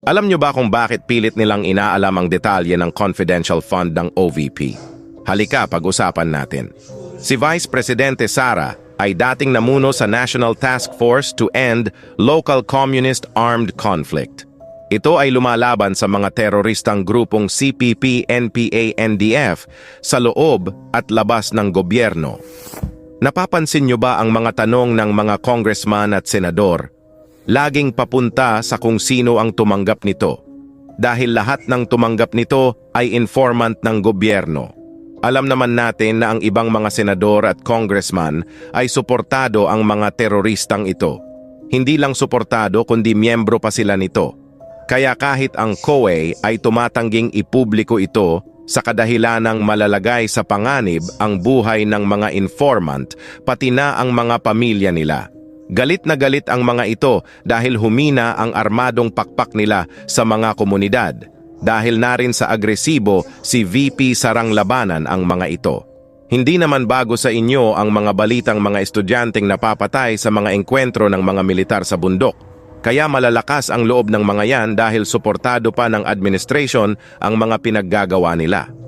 Alam nyo ba kung bakit pilit nilang inaalam ang detalye ng confidential fund ng OVP? Halika, pag-usapan natin. Si Vice Presidente Sara ay dating namuno sa National Task Force to End Local Communist Armed Conflict. Ito ay lumalaban sa mga teroristang grupong CPP, NPA, NDF sa loob at labas ng gobyerno. Napapansin nyo ba ang mga tanong ng mga congressman at senador? Laging papunta sa kung sino ang tumanggap nito. Dahil lahat ng tumanggap nito ay informant ng gobyerno. Alam naman natin na ang ibang mga senador at congressman ay suportado ang mga teroristang ito. Hindi lang suportado kundi miyembro pa sila nito. Kaya kahit ang COA ay tumatangging ipubliko ito sa kadahilanang malalagay sa panganib ang buhay ng mga informant pati na ang mga pamilya nila. Galit na galit ang mga ito dahil humina ang armadong pakpak nila sa mga komunidad. Dahil na rin sa agresibo si VP Sarang Labanan ang mga ito. Hindi naman bago sa inyo ang mga balitang mga estudyanteng napapatay sa mga engkwentro ng mga militar sa bundok. Kaya malalakas ang loob ng mga yan dahil suportado pa ng administration ang mga pinaggagawa nila.